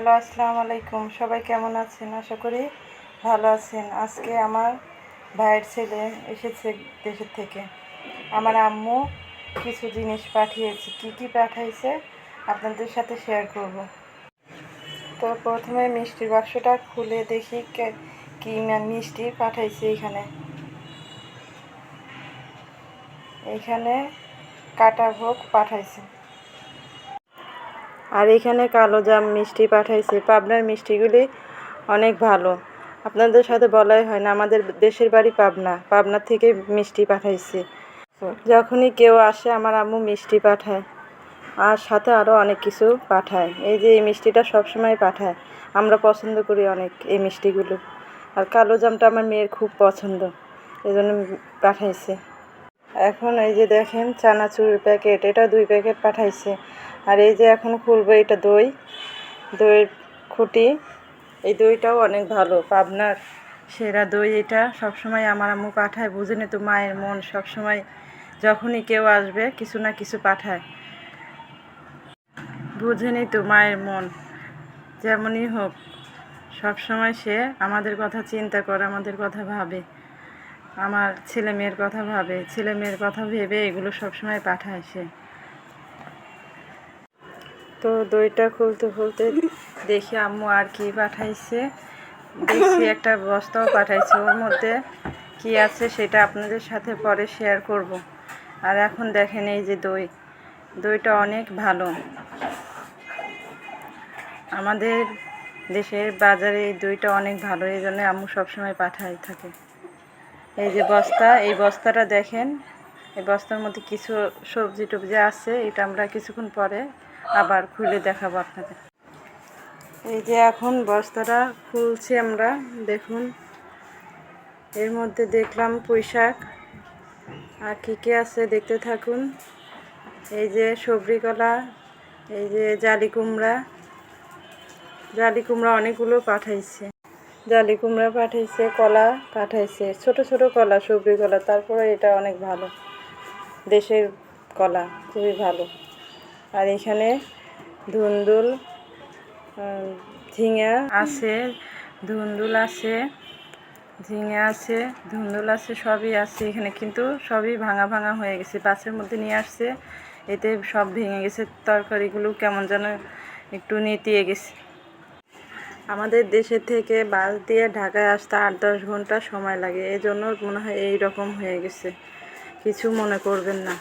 Hello, আসসালামু আলাইকুম। সবাই কেমন আছেন? আশা করি ভালো আছেন। আজকে আমার ভাইয়ের ছেলে এসেছে দেশের থেকে। আমার আম্মু কিছু জিনিস পাঠিয়েছে। কি কি পাঠাইছে আপনাদের সাথে শেয়ার করব। তো প্রথমে মিষ্টির বাক্সটা খুলে দেখি কে- মিষ্টি পাঠাইছে এখানে। এখানে কাটা ভোগ পাঠাইছে। আর এখানে কালো জাম মিষ্টি পাঠাইছে। পাবনার মিষ্টিগুলি অনেক ভালো। আপনাদের সাথে বলাই হয় না, আমাদের দেশের বাড়ি পাবনা। পাবনা থেকে মিষ্টি পাঠাইছে। যখনই কেউ আসে, আমার আম্মু মিষ্টি পাঠায়। আর সাথে আরও অনেক কিছু পাঠায়। এই যে এই মিষ্টিটা সবসময় পাঠায়। আমরা পছন্দ করি অনেক এই মিষ্টিগুলো। আর কালো জামটা আমার মেয়ের খুব পছন্দ। এই জন্য পাঠাইছে। এখন এই যে দেখেন চানাচুর প্যাকেট। এটা দুই প্যাকেট পাঠাইছে। আর এই যে এখন খুলবো এটা দই, দইয়ের খুঁটি। এই দইটাও অনেক ভালো, পাবনার সেরা দই এটা। সবসময় আমার আম্মু পাঠায় বুঝেনি তো মায়ের মন। সবসময় যখনই কেউ আসবে, কিছু না কিছু পাঠায়। বুঝেনি তো মায়ের মন, যেমনই হোক। সবসময় সে আমাদের কথা চিন্তা করে, আমাদের কথা ভাবে। আমার ছেলে মেয়ের কথা ভাবে, ছেলে মেয়ের কথা ভেবে এগুলো সবসময় পাঠায় সে। তো দইটা খুলতে খুলতে দেখি আম্মু আর কি পাঠাইছে। দেখছি একটা বস্তাও পাঠাইছে। ওর মধ্যে কি আছে সেটা আপনাদের সাথে পরে শেয়ার করব। আর এখন দেখেন এই যে দই। দইটা অনেক ভালো। আমাদের দেশের বাজারে এই দইটা অনেক ভালো। এই জন্য আম্মু সবসময় পাঠাই থাকে। এই যে বস্তা, এই বস্তাটা দেখেন। এই বস্তার মধ্যে কিছু সবজি টবজি আছে। এটা আমরা কিছুক্ষণ পরে আবার খুলে দেখাবো আপনাদের। এই যে এখন বস্তাটা খুলছি আমরা, দেখুন। এর মধ্যে দেখলাম পুঁই শাক আর কী কী আছে দেখতে থাকুন। এই যে সবরি কলা, এই যে জালি কুমড়া। জালি কুমড়া অনেকগুলো পাঠাইছে। জালি কুমড়া পাঠাইছে, কলা পাঠাইছে। ছোট ছোট কলা সবরি কলা। তারপরে এটা অনেক ভালো। দেশের কলা, খুবই ভালো। আর এখানে ধুন্দুল ঝিঙা আছে, ধুন্দুল আছে, ঝিঙে আছে, ধুন্দুল আছে, সবই আছে। এখানে কিন্তু সবই ভাঙা ভাঙা হয়ে গেছে। বাসের মধ্যে নিয়ে আসছে, এতে সব ভেঙে গেছে। তরকারিগুলো কেমন যেন একটু নেতিয়ে গেছে। আমাদের দেশের থেকে বাস দিয়ে ঢাকায় আসতে আট দশ ঘণ্টা সময় লাগে। এই জন্য মনে হয় এই রকম হয়ে গেছে। কিছু মনে করবেন না।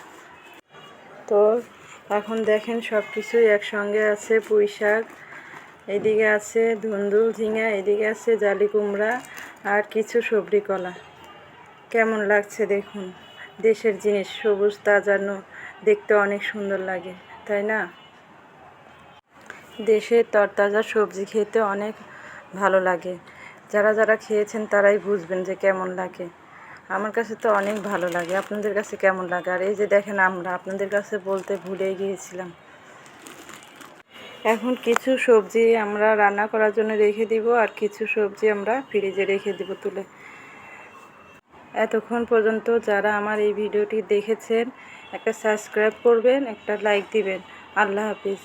তো এখন দেখেন সব কিছুই একসঙ্গে আছে, পুঁই শাক, এদিকে আছে ধুন্দুল, ঝিঙা, এদিকে আছে জালি কুমড়া আর কিছু সবরি কলা। কেমন লাগছে দেখুন। দেশের জিনিস সবুজ তাজানো দেখতে অনেক সুন্দর লাগে, তাই না? দেশের তরতাজা সবজি খেতে অনেক ভালো লাগে। যারা যারা খেয়েছেন তারাই বুঝবেন যে কেমন লাগে। আমার কাছে তো অনেক ভালো লাগে। আপনাদের কাছে কেমন লাগে? আর এই যে দেখেন আমরা, আপনাদের কাছে বলতে ভুলে গিয়েছিলাম। এখন কিছু সবজি আমরা রান্না করার জন্য রেখে দিব, আর কিছু সবজি আমরা ফ্রিজে রেখে দিব তুলে। এতক্ষণ পর্যন্ত যারা আমার এই ভিডিওটি দেখেছেন, একটা সাবস্ক্রাইব করবেন, একটা লাইক দিবেন। আল্লাহ হাফিজ।